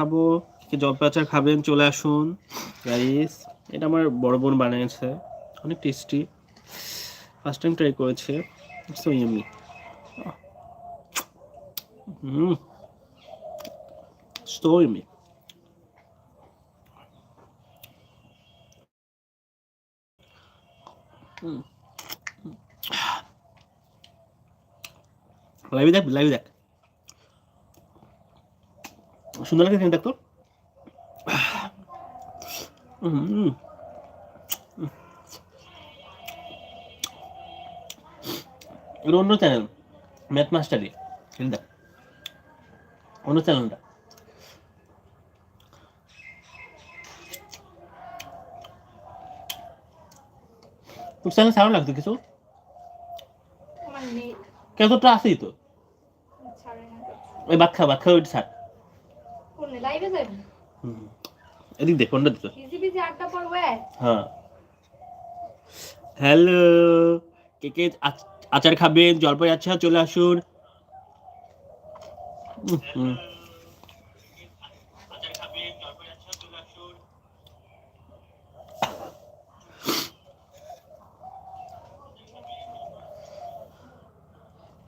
খাব, কি জলপাই আচার খাবেন, চলে আসুন। রাইস এটা আমার বড় বোন বানিয়েছে। অনেক টেস্টি ফার্স্ট টাইম ট্রাই করেছে। So yummy hmm. সো দেখ লাইভে দেখ সুন্দর লাগে দেখ তো হুম। এটা অন্য চ্যানেল ম্যাথ মাস্টারি কিন্তু অন্য চ্যানেলটা তোর চ্যানেল সারা লাগতো কিছু? নেট। কতটা আছেই তো? ওই ভাত খা ভাত খা ওইটা ছাড়। কোন? লাইভে হুম। এদিক দেখ কোনটা দিত। ইজি বিজি আড্ডা পড়বে? হ্যাঁ। হ্যালো কে কে আচ- আচার খাবেন জলপাই আচ্ছা চলে আসুন।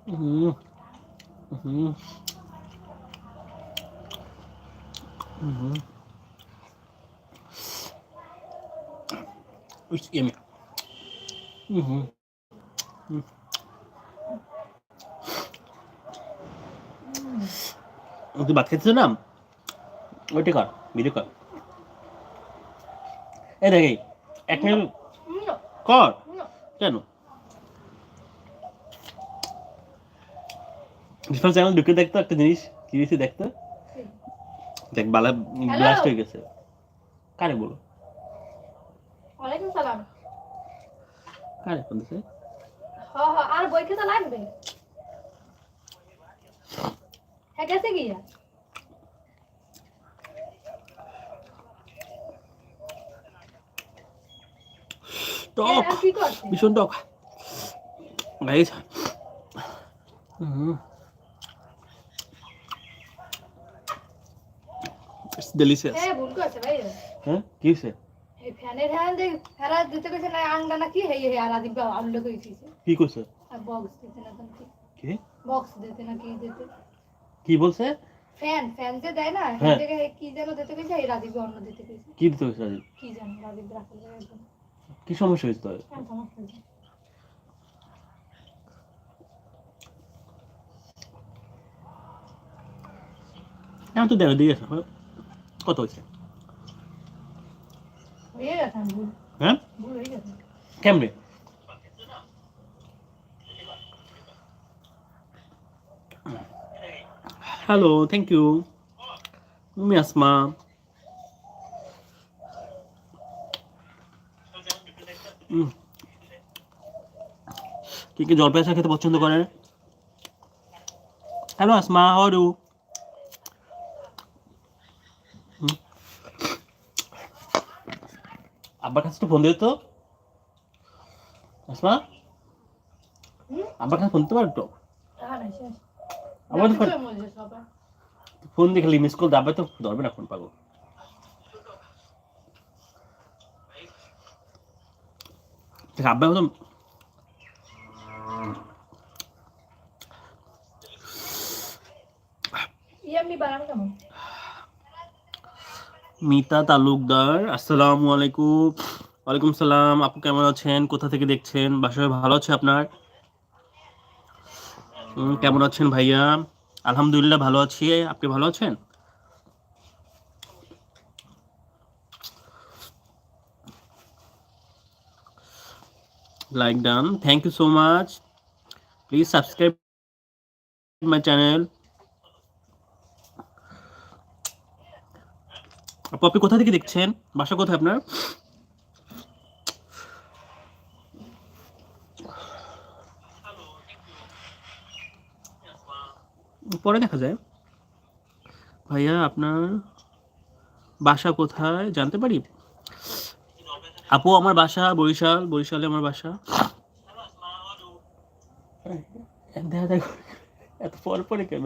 হুম। হুম। হুম It's yummy. Mm-hmm. তুই ভাত খেতেছ না ওইটা কর ভিডিও কর এই দেখ এক মিনিট কর কেন চ্যানেল ঢুকে দেখতো একটা জিনিস কি দেখতো দেখ বালা ব্লাস্ট হয়ে গেছে। কারে বলো? ওয়ালাইকুম সালাম। কারে ফোন দিছে? হ হ আর বই খেতে লাগবে? হ্যাঁ গেছে গিয়া। টক ভীষণ টক। Guys hmm. ইটস ডেলিশিয়াস হ্যাঁ ভুল করছে ভাই। হ্যাঁ কি হয়েছে? এই ফ্যানের হ্যান্ড ফেরা দিতে কইছে না আংডা না কি হে হে আর আদিব আউলে কইছিস কি করছে বক্স দিতে না তখন কি? বক্স দিতে না কি দিতে? কি বলছে? ফ্যান ফ্যান যে দেয় না হ্যাঁ। থেকে কি যেন দিতে কইছে এই রাদিবে অন্য দিতে কইছে। কি দিতে রাজীব? কি জানো রাদিব রাখল কি সমস্যা হয়েছে তোর সমস্যা তো দেখো দিয়ে কত হয়েছে হয়ে হ্যাঁ হয়ে কেমনে হ্যালো থ্যাংক ইউ তুমি আসমা। কি কি জলপাই চা খেতে পছন্দ করে। Hello Asma how are you আব্বার কাছে ফোন দিও তো। আসমা? আব্বার কাছে ফোন দিতে পারো তো নাই শেষ। আমার ফোন ফোন দেখলে মিস কল দাবে তো ধরবে না ফোন পাগল। দেখ, আব্বা তো ইয়াম্মি বানানো কেমন? মিতা তালুকদার, আসসালামু আলাইকুম। ওয়ালাইকুম সালাম, আপু কেমন আছেন? কোথা থেকে দেখছেন? বাসায় ভালো আছে আপনার? কেমন আছেন ভাইয়া? আলহামদুলিল্লাহ ভালো আছি। আপনি ভালো আছেন? Like done thank you so much please subscribe my channel. আপনি কোথা থেকে দেখছেন? বাসা কোথায় আপনার? পরে দেখা যায়। ভাইয়া, আপনার বাসা কোথায়? জানতে পারি? আপু, আমার বাসা বরিশাল, বরিশালে আমার বাসা। দেখা দেখো এত পর পরে কেন?